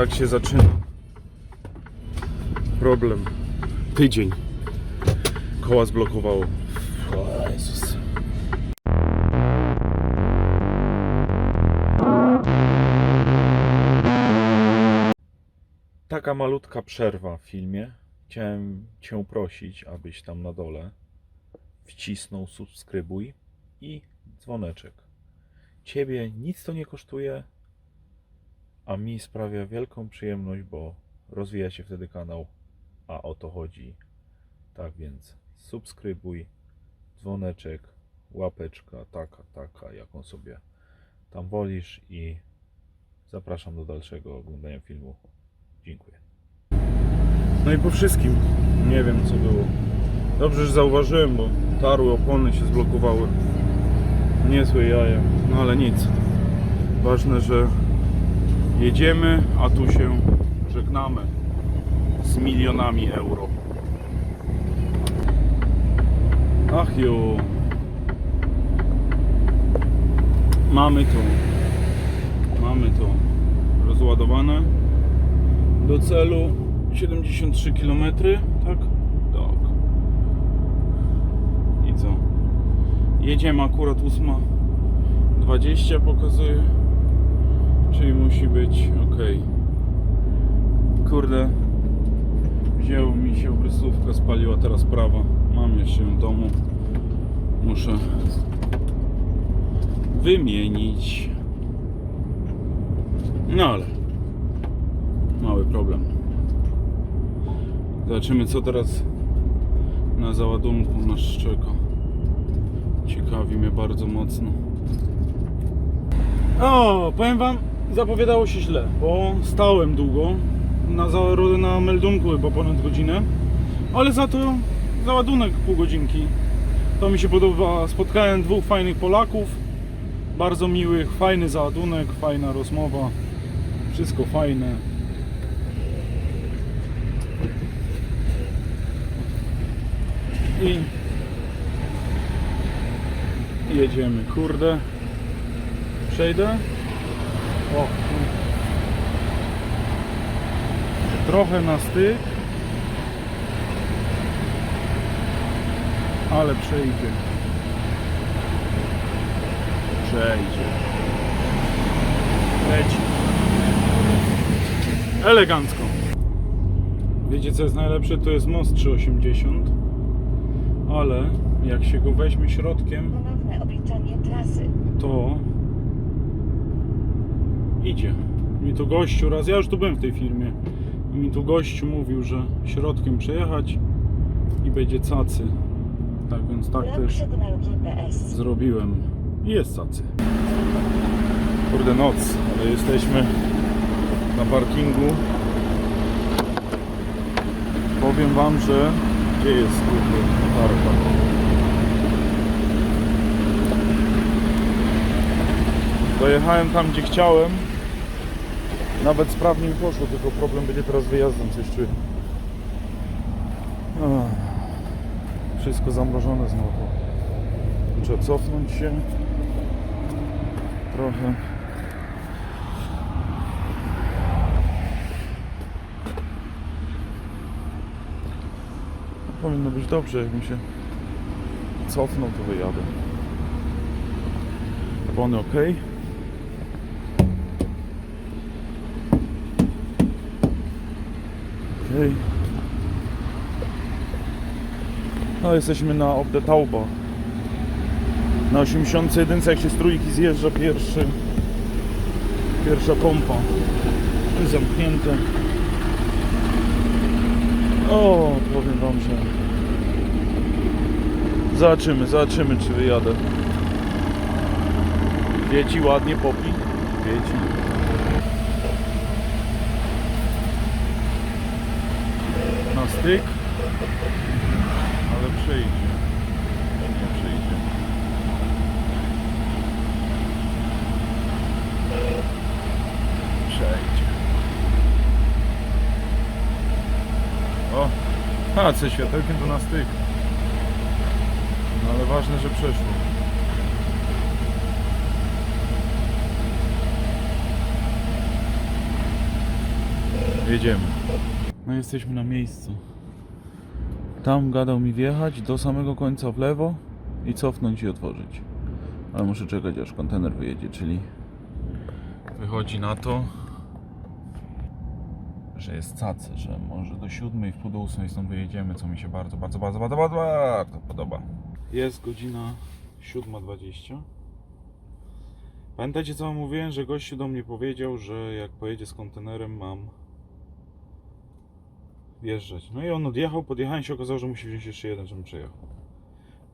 tak się zaczyna problem. Tydzień. Koła zblokowało. O Jezus. Taka malutka przerwa w filmie. Chciałem Cię prosić, abyś tam na dole wcisnął subskrybuj i dzwoneczek. Ciebie nic to nie kosztuje, a mi sprawia wielką przyjemność, bo rozwija się wtedy kanał, a o to chodzi. Tak więc subskrybuj, dzwoneczek, łapeczka, taka, taka, jaką sobie tam wolisz i zapraszam do dalszego oglądania filmu. Dziękuję. No i po wszystkim. Nie wiem co było. Dobrze, że zauważyłem, bo tarły opony się zblokowały. Niezłe jaja. No ale nic. Ważne, że jedziemy, a tu się żegnamy z milionami euro. Ach jo. Mamy to. Mamy to rozładowane do celu 73 km, tak? Tak. I co? Jedziemy akurat 8.20 pokazuje, czyli musi być ok. Kurde, wzięło mi się obrysówka, spaliła teraz prawa. Mam jeszcze ją w domu. Muszę wymienić. No ale mały problem. Zobaczymy co teraz na załadunku nas czeka. Ciekawi mnie bardzo mocno. O, powiem wam, zapowiadało się źle, bo stałem długo na, na meldunku chyba ponad godzinę, ale za to załadunek pół godzinki. To mi się podoba. Spotkałem dwóch fajnych Polaków, bardzo miłych, fajny załadunek, fajna rozmowa, wszystko fajne. I jedziemy. Kurde. Przejdę. O. Trochę na styk. Ale przejdzie. Przejdzie. Leci. Elegancko. Wiecie co jest najlepsze? To jest most 380 ale jak się go weźmie środkiem, to idzie. Mi tu gościu raz, ja już tu byłem w tej firmie, i mi tu gościu mówił, że środkiem przejechać i będzie cacy. Tak więc tak też zrobiłem. I jest cacy. Kurde noc, ale jesteśmy na parkingu. Powiem wam, że gdzie jest kurde latarka? Dojechałem tam gdzie chciałem. Nawet sprawnie mi poszło, tylko problem będzie teraz wyjazdem, coś czuję. Wszystko zamrożone znowu. Muszę cofnąć się trochę. Powinno być dobrze, jakbym się cofnął, to wyjadę. Opony ok. Ok. No jesteśmy na Obdetauba. Na 81 jak się z trójki zjeżdża pierwszy pierwsza pompa. Zamknięte. O powiem wam, że zobaczymy, zobaczymy czy wyjadę. Wieci ładnie popi. Wieci na styk ale przejdzie nie przejdzie przejdzie. O, a co światełkiem to na styk. No ale ważne, że przeszło. Jedziemy. No jesteśmy na miejscu. Tam gadał mi wjechać do samego końca w lewo i cofnąć i otworzyć. Ale muszę czekać aż kontener wyjedzie, czyli wychodzi na to, że jest cacy, że może do siódmej, w pół do ósmej stąd wyjedziemy, co mi się bardzo, bardzo, bardzo, bardzo, bardzo, bardzo podoba. Jest godzina 7.20. Pamiętacie co wam mówiłem, że gościu do mnie powiedział, że jak pojedzie z kontenerem mam wjeżdżać. No i on odjechał, podjechałem się okazało, że musi wziąć jeszcze jeden, żebym przejechał.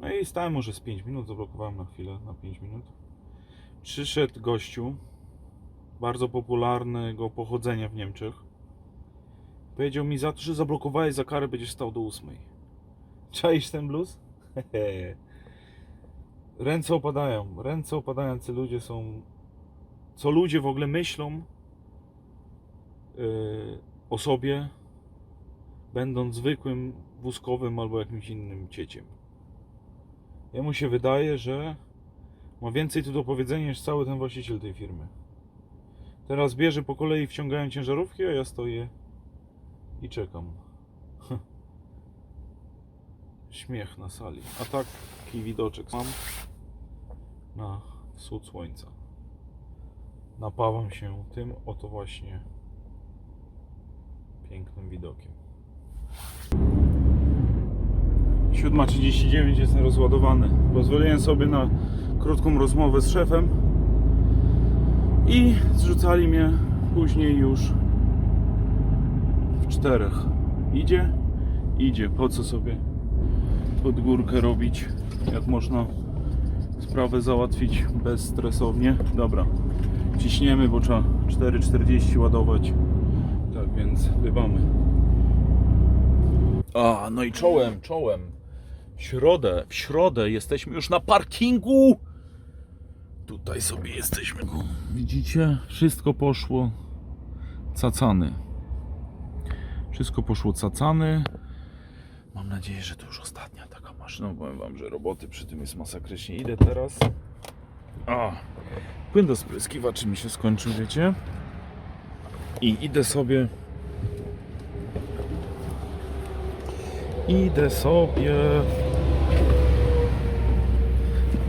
No i stałem może z 5 minut, zablokowałem na chwilę, na 5 minut. Przyszedł gościu, bardzo popularnego pochodzenia w Niemczech. Powiedział mi za to, że zablokowałeś za karę, będziesz stał do 8. Czaisz ten blues? Ręce opadają. Ręce opadający ludzie są. Co ludzie w ogóle myślą yy, o sobie, będąc zwykłym wózkowym albo jakimś innym cieciem. Jemu się wydaje, że ma więcej tu do powiedzenia niż cały ten właściciel tej firmy. Teraz bierze po kolei, wciągają ciężarówki, a ja stoję i czekam. Śmiech na sali. A taki widoczek mam na wschód słońca. Napawam się tym oto właśnie pięknym widokiem. 7.39 jestem rozładowany. Pozwoliłem sobie na krótką rozmowę z szefem i zrzucali mnie później już w czterech. Idzie? Idzie. Po co sobie pod górkę robić, jak można sprawę załatwić bezstresownie? Dobra, ciśniemy, bo trzeba 4,40 ładować. Tak więc bywamy. A, no i czołem, czołem. Środę, w środę jesteśmy już na parkingu. Tutaj sobie jesteśmy. Widzicie? Wszystko poszło cacany. Wszystko poszło cacany. Mam nadzieję, że to już ostatnia taka maszyna. Powiem wam, że roboty przy tym jest masakrycznie. Idę teraz. A, płyn do spryskiwaczy mi się skończył, wiecie? I idę sobie. Idę sobie.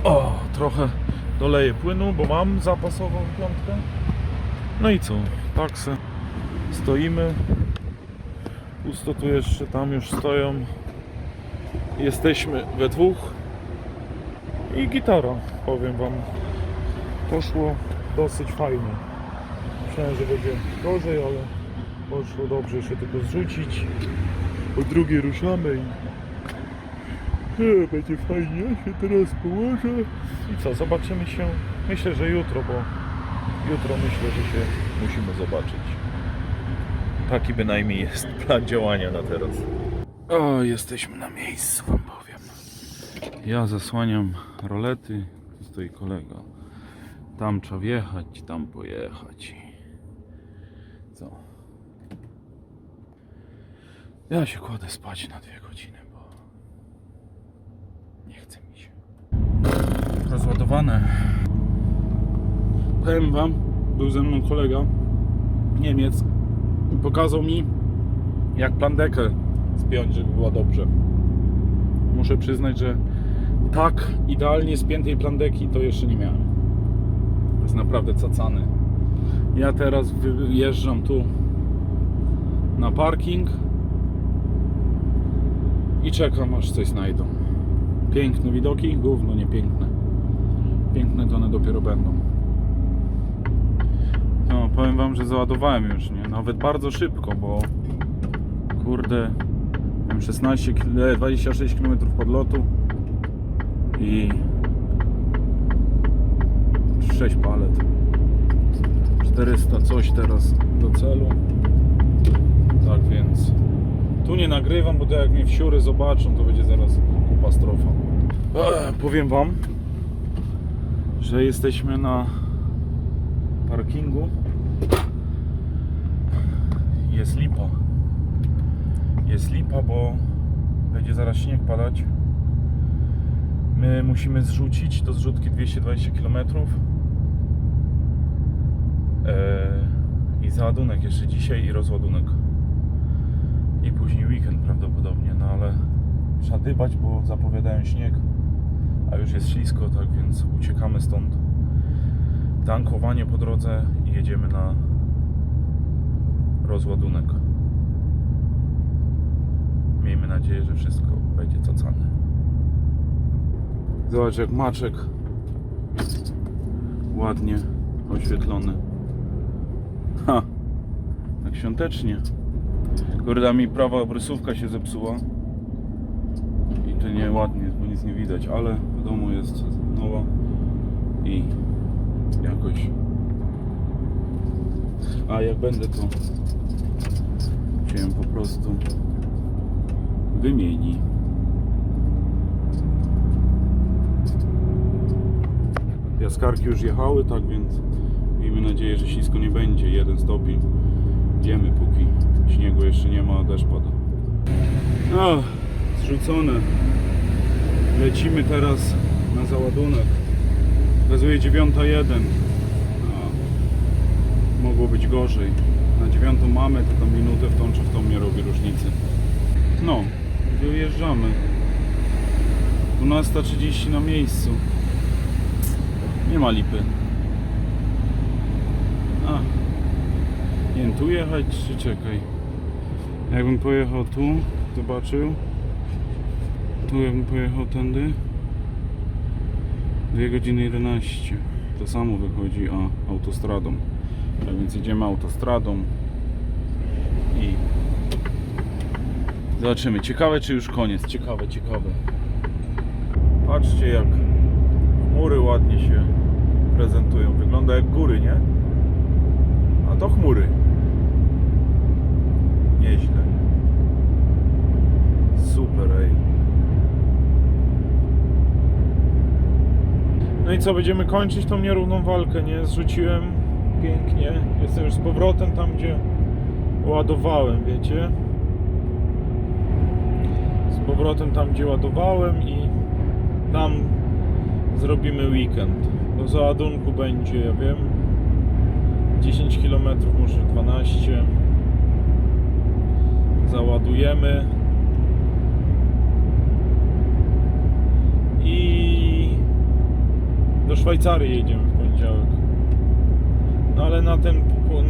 O, trochę doleję płynu, bo mam zapasową piątkę. No i co? Tak se stoimy. Pusto tu jeszcze, tam już stoją. Jesteśmy we dwóch. I gitara, powiem wam. Poszło dosyć fajnie. Myślałem, że będzie gorzej, ale poszło dobrze się tylko zrzucić. O drugiej ruszamy i e, będzie fajnie. Ja się teraz położę. I co, zobaczymy się. Myślę, że jutro, bo jutro myślę, że się musimy zobaczyć. Taki bynajmniej jest plan działania na teraz. O, jesteśmy na miejscu, powiem. Ja zasłaniam rolety, tu stoi kolega. Tam trzeba wjechać, tam pojechać. Co? Ja się kładę spać na dwie godziny, bo nie chce mi się. Rozładowane. Powiem wam, był ze mną kolega, Niemiec, i pokazał mi, jak plandekę spiąć, żeby była dobrze. Muszę przyznać, że tak idealnie spiętej plandeki to jeszcze nie miałem. To jest naprawdę cacany. Ja teraz wyjeżdżam tu na parking i czekam aż coś znajdą. Piękne widoki, gówno nie piękne. Piękne to one dopiero będą. No, powiem wam, że załadowałem już, nie? Nawet bardzo szybko, bo kurde, mam 16, kil- e, 26 km podlotu i 6 palet. 400 coś teraz do celu. Tak więc tu nie nagrywam, bo to jak mnie wsiury zobaczą, to będzie zaraz katastrofa. Eee, powiem wam, że jesteśmy na parkingu. Jest lipa. Jest lipa, bo będzie zaraz śnieg padać. My musimy zrzucić do zrzutki 220 km. Eee, I załadunek jeszcze dzisiaj i rozładunek. I później weekend prawdopodobnie, no ale trzeba dybać, bo zapowiadają śnieg. A już jest ślisko, tak więc uciekamy stąd. Tankowanie po drodze i jedziemy na rozładunek. Miejmy nadzieję, że wszystko będzie cacane. Zobacz jak maczek ładnie oświetlony. Ha! Tak świątecznie. Kurde, mi prawa obrysówka się zepsuła. I to nieładnie, bo nic nie widać, ale w domu jest nowa i jakoś. A jak będę to się po prostu wymieni. Jaskarki już jechały, tak więc miejmy nadzieję, że ślisko nie będzie. Jeden stopień. Idziemy, póki śniegu jeszcze nie ma, a deszcz pada. O, zrzucone. Lecimy teraz na załadunek. Wskazuje 9.01. A, Mogło być gorzej. Na 9 mamy, tam minutę w tą czy w tą nie robi różnicy. No, wyjeżdżamy. 12.30 na miejscu. Nie ma lipy. Nie wiem, tu jechać czy czekaj? Jakbym pojechał tu, zobaczył. Tu jakbym pojechał tędy. 2 godziny 11. To samo wychodzi, a autostradą. Tak więc idziemy autostradą i zobaczymy. Ciekawe czy już koniec. Ciekawe, ciekawe. Patrzcie jak chmury ładnie się prezentują. Wygląda jak góry, nie? A to chmury. Nieźle. Super, ej. No i co, będziemy kończyć tą nierówną walkę, nie? Zrzuciłem pięknie. Jestem już z powrotem tam, gdzie ładowałem, wiecie? Z powrotem tam, gdzie ładowałem i tam zrobimy weekend. Do załadunku będzie, ja wiem, 10 km, może 12. Załadujemy. I do Szwajcarii jedziemy w poniedziałek. No ale na ten,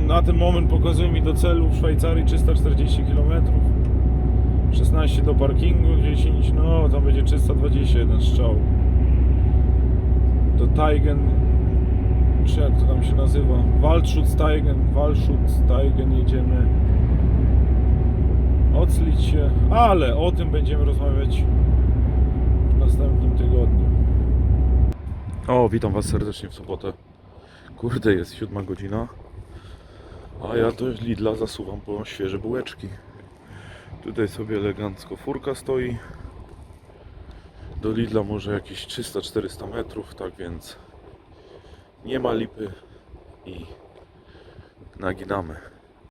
na ten moment pokazuje mi do celu w Szwajcarii 340 km. 16 do parkingu, 10, no tam będzie 321 strzał. Do Taigen, czy jak to tam się nazywa? Waldschutz-Taigen, Waldschutz-Taigen jedziemy. Oclić się, ale o tym będziemy rozmawiać w następnym tygodniu. O, witam Was serdecznie w sobotę. Kurde, jest siódma godzina. A ja do Lidla zasuwam po świeże bułeczki. Tutaj sobie elegancko furka stoi. Do Lidla może jakieś 300-400 metrów, tak więc nie ma lipy i naginamy.